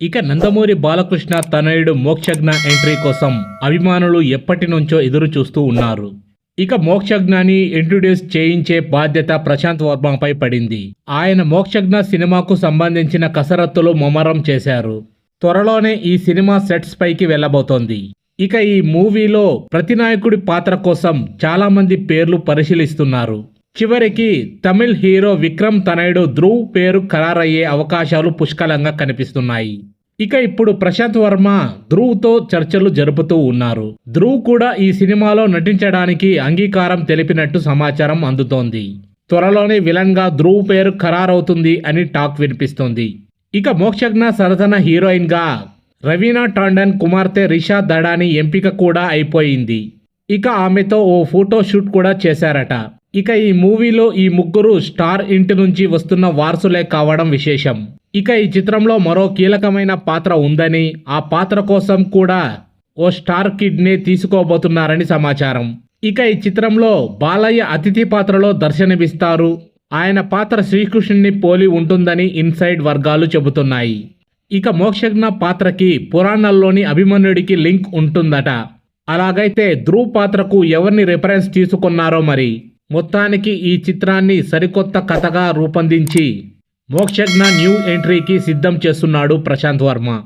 ఇక నందమూరి బాలకృష్ణ తనయుడు మోక్షజ్ఞ ఎంట్రీ కోసం అభిమానులు ఎప్పటి నుంచో ఎదురు చూస్తూ ఉన్నారు. ఇక మోక్షజ్ఞాని ఇంట్రొడ్యూస్ చేయించే బాధ్యత ప్రశాంత్ వర్మపై పడింది. ఆయన మోక్షజ్ఞ సినిమాకు సంబంధించిన కసరత్తులు ముమ్మరం చేశారు. త్వరలోనే ఈ సినిమా సెట్స్ పైకి వెళ్ళబోతోంది. ఇక ఈ మూవీలో ప్రతినాయకుడి పాత్ర కోసం చాలామంది పేర్లు పరిశీలిస్తున్నారు. చివరికి తమిళ్ హీరో విక్రమ్ తనయుడు ధ్రువ్ పేరు ఖరారయ్యే అవకాశాలు పుష్కలంగా కనిపిస్తున్నాయి. ఇక ఇప్పుడు ప్రశాంత్ వర్మ ధ్రువ్తో చర్చలు జరుపుతూ ఉన్నారు. ధ్రువ్ కూడా ఈ సినిమాలో నటించడానికి అంగీకారం తెలిపినట్టు సమాచారం అందుతోంది. త్వరలోనే విలన్గా ధ్రువ్ పేరు ఖరారవుతుంది అని టాక్ వినిపిస్తోంది. ఇక మోక్షజ్ఞ సరసన హీరోయిన్గా రవీనా టాండన్ కుమార్తె రిషా దడాని ఎంపిక కూడా అయిపోయింది. ఇక ఆమెతో ఓ ఫోటో షూట్ కూడా చేశారట. ఇక ఈ మూవీలో ఈ ముగ్గురు స్టార్ ఇంటి నుంచి వస్తున్న వారసులే కావడం విశేషం. ఇక ఈ చిత్రంలో మరో కీలకమైన పాత్ర ఉందని ఆ పాత్ర కోసం కూడా ఓ స్టార్ కిడ్ని తీసుకోబోతున్నారని సమాచారం. ఇక ఈ చిత్రంలో బాలయ్య అతిథి పాత్రలో దర్శనమిస్తారు. ఆయన పాత్ర శ్రీకృష్ణుని పోలి ఉంటుందని ఇన్సైడ్ వర్గాలు చెబుతున్నాయి. ఇక మోక్షజ్ఞ పాత్రకి పురాణాల్లోని అభిమన్యుడికి లింక్ ఉంటుందట. అలాగైతే ధ్రువ్ పాత్రకు ఎవరిని రిఫరెన్స్ తీసుకున్నారో మరి? మొత్తానికి ఈ చిత్రాన్ని సరికొత్త కథగా రూపొందించి మోక్షజ్ఞ న్యూ ఎంట్రీకి సిద్ధం చేస్తున్నాడు ప్రశాంత్ వర్మ.